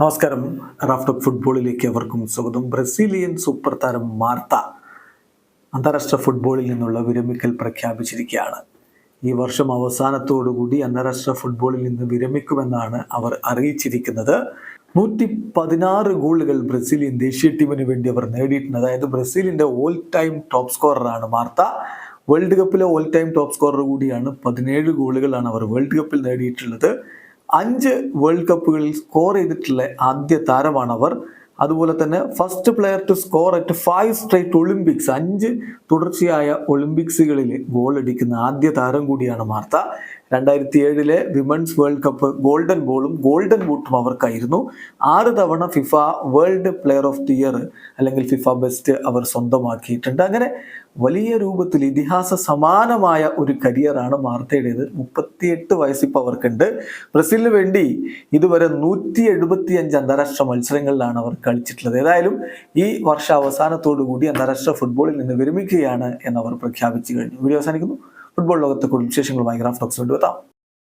നമസ്കാരം. റാഫ്റ്റർ ഫുട്ബോളിലേക്ക് അവർക്കും സ്വാഗതം. ബ്രസീലിയൻ സൂപ്പർ താരം മാർത്ത അന്താരാഷ്ട്ര ഫുട്ബോളിൽ നിന്നുള്ള വിരമിക്കൽ പ്രഖ്യാപിച്ചിരിക്കുകയാണ്. ഈ വർഷം അവസാനത്തോടുകൂടി അന്താരാഷ്ട്ര ഫുട്ബോളിൽ നിന്ന് വിരമിക്കുമെന്നാണ് അവർ അറിയിച്ചിരിക്കുന്നത്. നൂറ്റി പതിനാറ് ഗോളുകൾ ബ്രസീലിയൻ ദേശീയ ടീമിന് വേണ്ടി അവർ നേടിയിട്ടുണ്ട്. അതായത് ബ്രസീലിന്റെ ഓൾ ടൈം ടോപ്പ് സ്കോററാണ് മാർത്ത. വേൾഡ് കപ്പിലെ ഓൾ ടൈം ടോപ്പ് സ്കോറർ കൂടിയാണ് പതിനേഴ് ഗോളുകളാണ് അവർ വേൾഡ് കപ്പിൽ നേടിയിട്ടുള്ളത്. അഞ്ച് വേൾഡ് കപ്പുകളിൽ സ്കോർ ചെയ്തിട്ടുള്ള ആദ്യ താരമാണ് അവർ അതുപോലെ തന്നെ first player to score at five straight Olympics അഞ്ച് തുടർച്ചയായ ഒളിമ്പിക്സുകളിൽ ഗോൾ അടിക്കുന്ന ആദ്യ താരം കൂടിയാണ് മാർത്ത. രണ്ടായിരത്തി ഏഴിലെ വിമൻസ് വേൾഡ് കപ്പ് ഗോൾഡൻ ബോളും ഗോൾഡൻ ബൂട്ടും അവർക്കായിരുന്നു. ആറ് തവണ FIFA world player of the year അല്ലെങ്കിൽ ഫിഫ ബെസ്റ്റ് അവർ സ്വന്തമാക്കിയിട്ടുണ്ട്. അങ്ങനെ വലിയ രൂപത്തിൽ ഇതിഹാസ സമാനമായ ഒരു കരിയറാണ് മാർത്തയുടേത് മുപ്പത്തിയെട്ട് വയസ്സിപ്പോൾ അവർക്കുണ്ട്. ബ്രസീലിന് വേണ്ടി ഇതുവരെ നൂറ്റി എഴുപത്തി അഞ്ച് അന്താരാഷ്ട്ര മത്സരങ്ങളിലാണ് അവർ കളിച്ചിട്ടുള്ളത്. ഏതായാലും ഈ വർഷ കൂടി അന്താരാഷ്ട്ര ഫുട്ബോളിൽ നിന്ന് വിരമിക്കുകയാണ് എന്നവർ പ്രഖ്യാപിച്ചു കഴിഞ്ഞു. വീഡിയോ അവസാനിക്കുന്നു. ഫുട്ബോൾ ലോകത്തെ കൂടുതൽ വിശേഷങ്ങളുമായി ഗ്രാഫ് ടോക്സ് കൊണ്ടുവെത്താം